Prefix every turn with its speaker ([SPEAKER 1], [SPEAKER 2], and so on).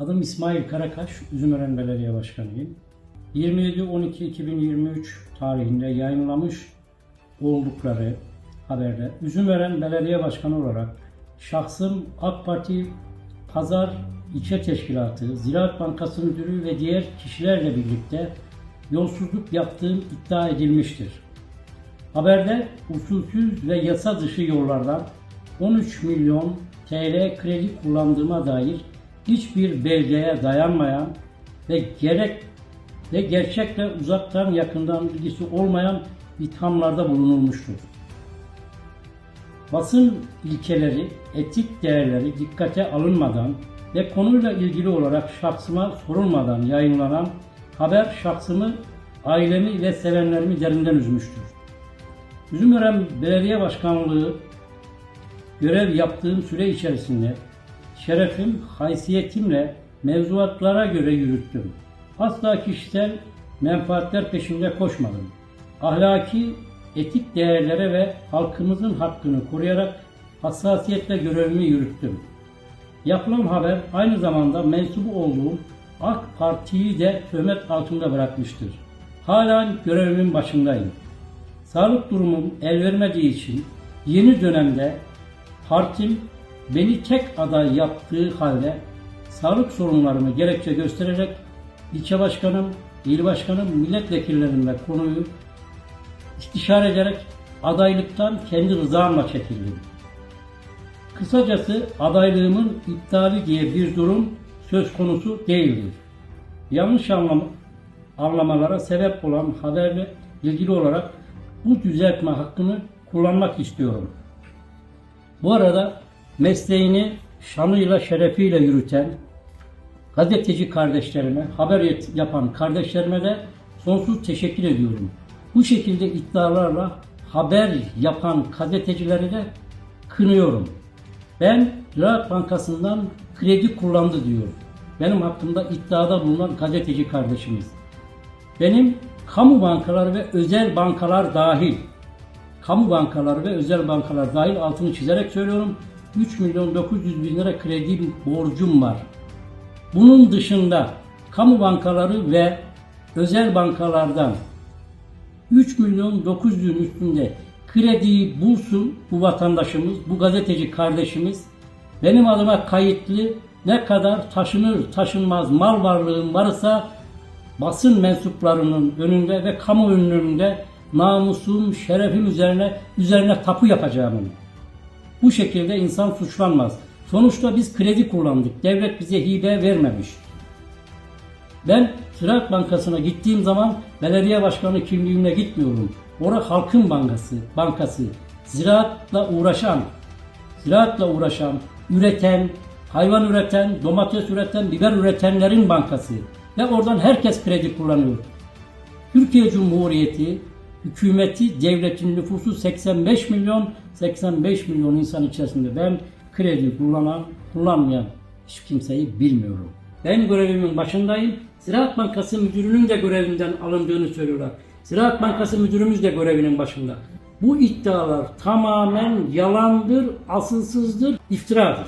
[SPEAKER 1] Adım İsmail Karakaş, Üzümören Belediye Başkanıyım. 27-12-2023 tarihinde yayınlamış oldukları haberde Üzümören Belediye Başkanı olarak şahsım AK Parti Pazar İlçe Teşkilatı, Ziraat Bankası Müdürü ve diğer kişilerle birlikte yolsuzluk yaptığım iddia edilmiştir. Haberde usulsüz ve yasa dışı yollardan 13 milyon TL kredi kullandığıma dair hiçbir belgeye dayanmayan ve gerek ve gerçekle uzaktan yakından ilgisi olmayan ithamlarda bulunulmuştur. Basın ilkeleri, etik değerleri dikkate alınmadan ve konuyla ilgili olarak şahsıma sorulmadan yayınlanan haber şahsımı, ailemi ve sevenlerimi derinden üzmüştür. Üzümören Belediye Başkanlığı görev yaptığım süre içerisinde şerefim, haysiyetimle mevzuatlara göre yürüttüm. Asla kişisel menfaatler peşinde koşmadım. Ahlaki, etik değerlere ve halkımızın hakkını koruyarak hassasiyetle görevimi yürüttüm. Yapılan haber aynı zamanda mensubu olduğum AK Parti'yi de töhmet altında bırakmıştır. Hala görevimin başındayım. Sağlık durumum el vermediği için yeni dönemde partim beni tek aday yaptığı halde sağlık sorunlarımı gerekçe göstererek ilçe başkanım, il başkanım, milletvekillerimle konuyu istişare ederek adaylıktan kendi rızamla çekildim. Kısacası adaylığımın iptali diye bir durum söz konusu değildir. Yanlış anlam anlamalara sebep olan haberle ilgili olarak bu düzeltme hakkını kullanmak istiyorum. Bu arada mesleğini şanıyla şerefiyle yürüten gazeteci kardeşlerime, haber yapan kardeşlerime de sonsuz teşekkür ediyorum. Bu şekilde iddialarla haber yapan gazetecileri de kınıyorum. Ben Ziraat Bankası'ndan kredi kullandı diyor. Benim hakkımda iddiada bulunan gazeteci kardeşimiz. Benim kamu bankaları ve özel bankalar dahil, kamu bankaları ve özel bankalar dahil altını çizerek söylüyorum. 3 milyon 900 bin lira kredi borcum var. Bunun dışında kamu bankaları ve özel bankalardan 3 milyon 900'ün üstünde krediyi bulsun bu vatandaşımız, bu gazeteci kardeşimiz. Benim adıma kayıtlı ne kadar taşınır taşınmaz mal varlığım varsa basın mensuplarının önünde ve kamu önünde namusum, şerefim üzerine üzerine tapu yapacağım. Bu şekilde insan suçlanmaz. Sonuçta biz kredi kullandık. Devlet bize hibe vermemiş. Ben Ziraat Bankası'na gittiğim zaman belediye başkanı kimliğimle gitmiyorum. Orası halkın bankası, bankası. Ziraatla uğraşan, ziraatla uğraşan, üreten, hayvan üreten, domates üreten, biber üretenlerin bankası. Ve oradan herkes kredi kullanıyor. Türkiye Cumhuriyeti hükümeti, devletin nüfusu 85 milyon, 85 milyon insan içerisinde ben kredi kullanan, kullanmayan hiç kimseyi bilmiyorum. Ben görevimin başındayım. Ziraat Bankası müdürünün de görevinden alındığını söylüyorlar. Ziraat Bankası müdürümüz de görevinin başında. Bu iddialar tamamen yalandır, asılsızdır, iftiradır.